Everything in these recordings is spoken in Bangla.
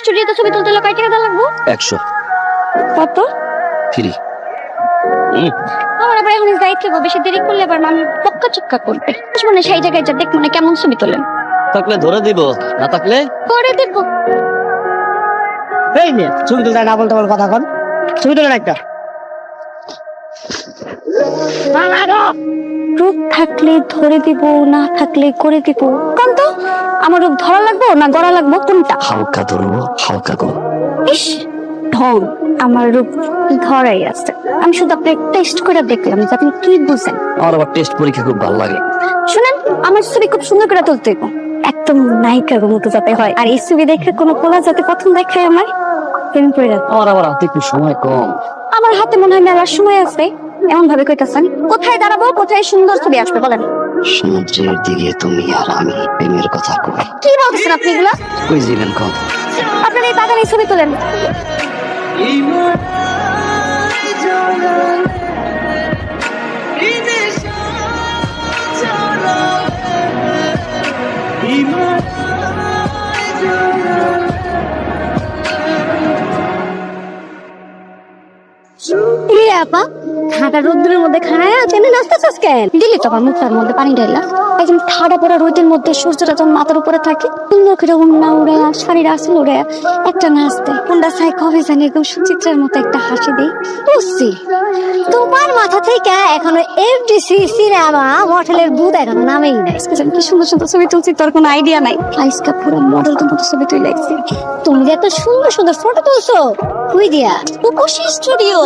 স্টুডিওতে ছবি তুলতে হলে কয় টাকা দেওয়া লাগবো? একশো। কত? ফ্রি। আমার আবার এখন দায়িত্ব থাকব বেশি দেরি করলে আবার আমি পক্কা চক্কা করবে। মানে সেই জায়গায় যা দেখ মানে কেমন ছবি তোলেন। থাকলে ধরে দিব না থাকলে? করে দেবো। এই নে ছবি তুলতে না বলতে বল কথা কন। ছবি তুলেন একটা। রূপ থাকলে ধরে দিব না থাকলে করে দিব। কোন তো আমার রূপ ধরা লাগবো না গড়া লাগবো? কোনটা? হালকা ধরবো হালকা কর ইস ঢং। আমার রূপ ধরাই আছে। আমি শুধু আপনার টেস্ট করে দেখলাম যে আপনি কি বুঝেন। আমার আবার টেস্ট পরীক্ষা খুব ভালো লাগে। শুনেন আমার ছবি খুব সুন্দর করে তুলতে। একদম নায়িকার মতো যাতে হয়। আর এই ছবি দেখে কোনো পোলা যাতে প্রথম দেখায় আমার প্রেম করে। আমার আবার হাতে একটু সময় কম। আমার হাতে মনে হয় মেলার সময় আছে। এমন ভাবে কইতাছেন। কোথায় দাঁড়াবো? কোথায় সুন্দর ছবি আসবে বলেন। সমুদ্রের দিকে তুমি আর আমি প্রেমের কথা কই। কি বলতেছেন আপনি এগুলা? কই যাবেন কম আপনার এই বাগানে ছবি তোলেন। আপা ঠাডা রোদ্রের মধ্যে খায় আছে না নাচতেছিস কেন? দিলি তো আমার মুখটার মধ্যে পানি ঢাইলা। একদম ঠাডা পড়া রোদের মধ্যে সূর্যটা যখন মাথার উপরে থাকে সুন্দর উন্না উড়ে শাড়ির আসল উড়ে একটা নাচতে। কোনটা সাই কবে জানি একদম সুচিত্রার মতো একটা হাসি দেই। বুঝছি তোমার মাথা থেকে এখনও এফডিসি সিনেমা মডেলের ভূত এখনও নামেই নাই। কি সুন্দর সুন্দর ছবি তুলছি তোর কোনো আইডিয়া নাই। আইসকা পুরো মডেল তো মতো ছবি তুই লাগছি। তুমি যে এত সুন্দর সুন্দর ফটো তুলছো। তুই দিয়া? উপসী স্টুডিও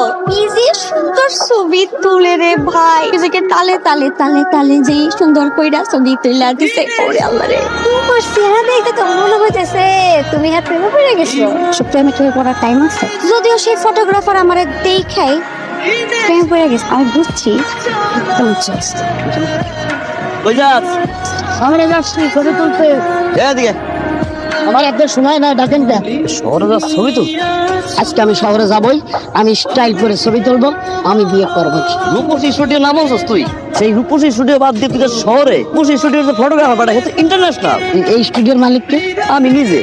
যে সুন্দর ছবি তুলে রে ভাই। নিজেকে তালে তালে তালে তালে যে সুন্দর কইরা ছবি তুইলা দিছে। ওরে আল্লাহ রে। তোমার চেহারা দেখে তো মনে হইতেছে তুমি হাত প্রেমে পড়ে গেছো। প্রেমে প্রেমে পড়ার টাইম আছে। যদিও সেই ফটোগ্রাফার আমারে দেখাই প্রেমে পড়ে গেছে। আমি বুঝছি একদম জাস্ট কই যাস? যাচ্ছি ছবি তুলতে। এদিকে। আমার একদম শোনায় না ডাকেন না শহরে যা ছবি তুল। আজকে আমি শহরে যাবই আমি স্টাইল করে ছবি তুলবো আমি বিয়ে করব। রূপসী স্টুডিও নাম তুই? সেই রূপসী স্টুডিও বাদ দিয়ে তুই শহরে রূপসী স্টুডিওর যে ফটোগ্রাফার পাঠা কিন্তু ইন্টারন্যাশনাল এই স্টুডিওর মালিককে আমি নিজে।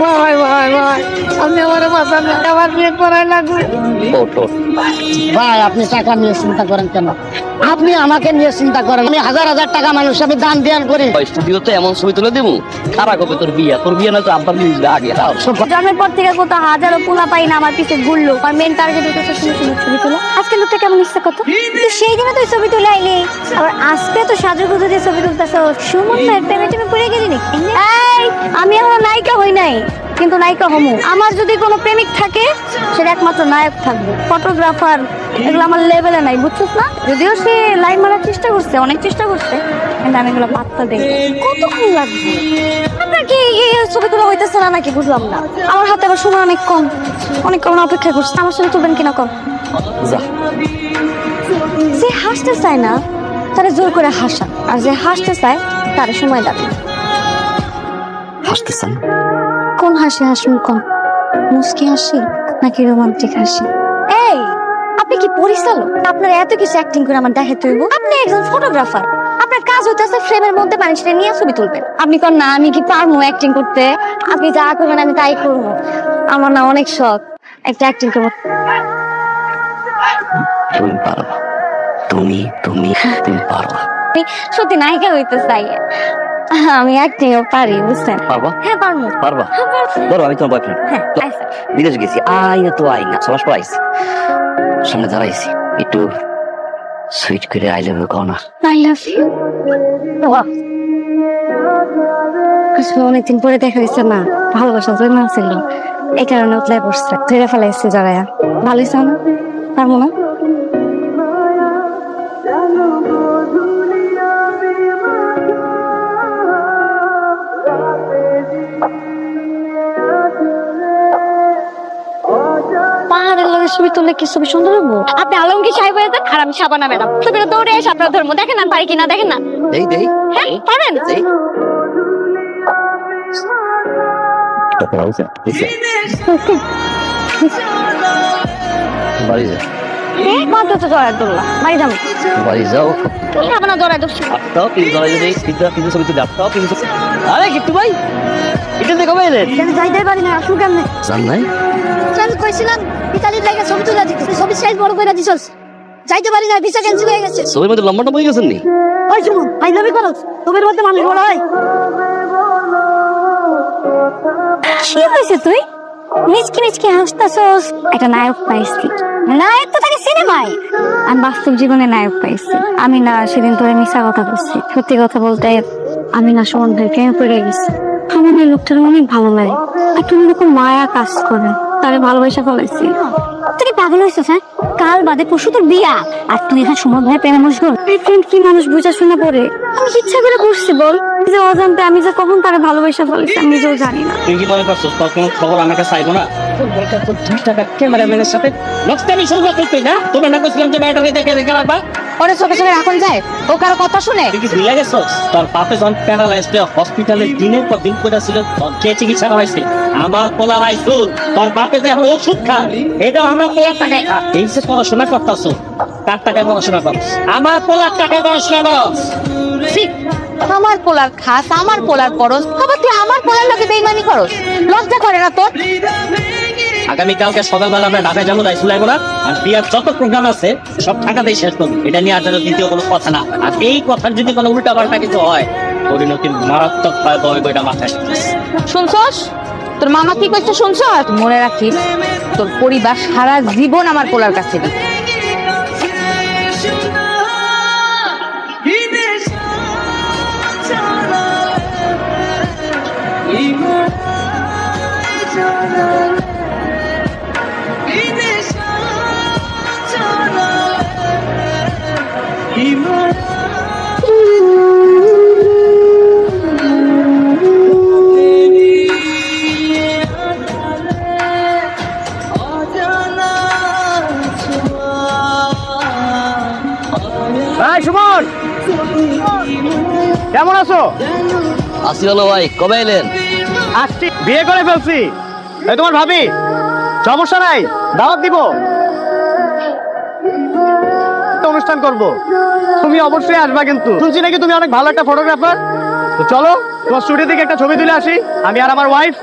ভাই ভাই ভাই আমি আমার মাথা আমার বিয়ে করাই লাগবে। ভাই আপনি টাকা নিয়ে চিন্তা করেন কেন? আপনি আমাকে নিয়ে চিন্তা করেন। আমি হাজার হাজার টাকা মানুষ আমি দান ধ্যান করি। স্টুডিওতে এমন ছবি তুলে দেবো খারাপ হবে তোর বিয়ে। তোর বিয়ে না তো আব্বার বিয়ে আগে তাও জন্মের পর থেকে কত হাজারো পোলা পাই না আমার পিছে ঘুরলো। আর মেন টার্গেট সুন্দর ছবি তোলা। আজকে লোকটা কেমন ইচ্ছা কত তো সেই দিনে তুই ছবি তুলে আইলি। আবার আজকে তো সাজু গুজু দিয়ে ছবি তুলতেছ। সুমন না প্রেমে টেমে পড়ে গেলি নাকি? এই আমি এখন নায়িকা হই নাই কিন্তু নায়িকা হমু। আমার যদি কোনো প্রেমিক থাকে সেটা একমাত্র নায়ক থাকবে। ফটোগ্রাফার এগুলো আমার লেভেলে নাই বুঝছিস না? যদিও সে লাইন মারার চেষ্টা করছে অনেক চেষ্টা করছে কিন্তু আমি এগুলো পাত্তা দেই। কতক্ষণ লাগবে? আপনার কি এই ছবি তোলা হইতেছে না নাকি? বুঝলাম না। আমার হাতে আবার সময় অনেক কম। অনেক কম অপেক্ষা করছে। আমার সাথে তুলবেন কিনা কম যা। যে হাসতে চায় না তারা জোর করে হাসা। আর যে হাসতে চায় তার সময় লাগে হাসতেছেন কোন হাসি হাসুন কম মুস্কি হাসি নাকি রোমান্টিক হাসি? এই আপনি কি পরিচালক? আপনার এত কিছু অ্যাক্টিং করে আমার দেখাতে হইব আপনি একজন ফটোগ্রাফার আপনার কাজ হইতেছে ফ্রেমের মধ্যে মানুষটা নিয়ে ছবি তুলবেন। আপনি কোন না আমি কি পারব অ্যাক্টিং করতে? আপনি যা করবেন আমি তাই করব। আমার না অনেক শখ একটা অ্যাক্টিং করব। তুমি তুমি তুমি পারবা আমি সত্যি নায়িকা হইতে চাই। আমি অ্যাক্টিংও পারি বুঝছেন? পারবা? হ্যাঁ পারব। পারবা? হ্যাঁ ধরো আমি তোমার বয়ফ্রেন্ড হ্যাঁ বিদেশ গেছি। আই না তো আই না। সমাজ পর আইছি সামনে দাঁড়াইছি। একটু সুইট করে আই লাভ ইউ না। আই লাভ ইউ আসলে অনেকদিন পরে দেখা হয়েছে না। ভালোবাসা জন্ম ছিল। এই কারণে উতলাই পড়ছে। ধরে ফেলাইছে জড়াইয়া ভালো হয়েছে না? পারব না? ছবি তুললে কি ছবি সুন্দর হব? আপনি আলমগীর সাহেব হয়ে যান আর আমি শাবানা ম্যাডাম। ছবিটা দৌড়ে এসে আপনার ধর্ম দেখেন না পারি কিনা দেখেন না। দেই দেই। হ্যাঁ পারেন। বাড়ি যা। মাত্র তো জড়ায় ধরলাম বাড়ি যাব। বাড়ি যাও। তুমি আপনার জড়ায় ধরছি আপটাও কিন্তু জড়াই যদি কিন্তু কিন্তু ছবি তুলে আপটাও কিন্তু আরে কিট্টু ভাই এটা দেখো ভাই রে আমি যাইতে পারি না আসুক কেমনে? জান নাই? আমি কইছিলাম ইতালির লাগে ছবি তুলে দিতে। ছবি সাইজ বড় করে দিছস। যাইতে পারি না ভিসা ক্যান্সেল হয়ে গেছে। ছবির মধ্যে লম্বাটা বই গেছেন নি? ওই শুনুন আই লাভ ইউ করো। তোমার মধ্যে মানুষ বড় হয়। কি হয়েছে তুই? মিচকি মিচকি হাসতাছস একটা নায়ক পাইছি। নায়ক তো থাকে সিনেমায় আমি বাস্তব জীবনে নায়ক পাইছি। আমি না, সেদিন তোরে মিশা কথা বলছি। সত্যি কথা বলতে, আমি না সুমন ভাই প্রেমে পড়ে গেছি। আমার লোকটার অনেক ভালো লাগে। আর তুমি মায়া কাজ করে, তারে ভালোবাসা ফেলাইছি পাগল হয়েছিস হ্যাঁ? কাল বাদে পরশু তোর বিয়া আর তুই এখন সুমন ভাই প্রেমে মশগুল প্রেম কি মানুষ বুঝা শুনে পড়ে আমি ইচ্ছা করে করছি বল? যে অজান্তে আমি যে কখন তারে ভালোবাসা ফেলেছি আমি নিজেও জানি না। তুই কি মনে করছ তোর কোনো খবর আমাকে চাইব না? তোর বলটা তোর দুই টাকা ক্যামেরাম্যানের সাথে নকস্তামি শুরু করতে না তোমরা না করছিলাম যে ব্যাটারি দেখে দেখে রাখবা। ওরে চোখে চোখে রাখুন যায় ও কারও কথা শুনে। তুই কি ভুলে গেছো তোর বাপে যখন প্যারালাইজড হসপিটালে দিনের পর দিন করে ছিল তোর কে চিকিৎসা করাইছে? আমার পোলা রাইছো তোর বাপে যে এখন ওষুধ খা এটা আমার পোলার টাকায় খা। এই যে পড়াশোনা করতেছো কার টাকায় পড়াশোনা করো? আমার পোলার টাকায় পড়াশোনা করো। আমার পোলার খাস আমার পোলার করস আবার তুই আমার পোলার লোকে বেইমানি করস? লজ্জা করে না তোর? আগামীকালকে সকালবেলা আমরা ঢাকায় যাব রাইসু লাগবো না। আর বিয়ার যত প্রোগ্রাম আছে সব ঢাকাতেই শেষ করব। এটা নিয়ে আর দ্বিতীয় কোনো কথা না। আর এই কথার যদি কোনো উল্টা পাল্টা কিছু হয় পরিণতি মারাত্মক বই বইটা মাথায়। শুনছস? তোর মামা কি কইছে শুনছ? মনে রাখিস তোর পরিবার সারা জীবন আমার পোলার কাছে কেমন আছো? আসি হলো ভাই কবে এলেন? আসছি। বিয়ে করে ফেলছি। এই তোমার ভাবি সমস্যা নাই দাওয়াত দিব। অনুষ্ঠান করব। তুমি অবশ্যই আসবা কিন্তু। শুনছি নাকি তুমি অনেক ভালো একটা ফটোগ্রাফার তো চলো তোমার স্টুডিও থেকে একটা ছবি তুলে আসি। আমি আর আমার ওয়াইফ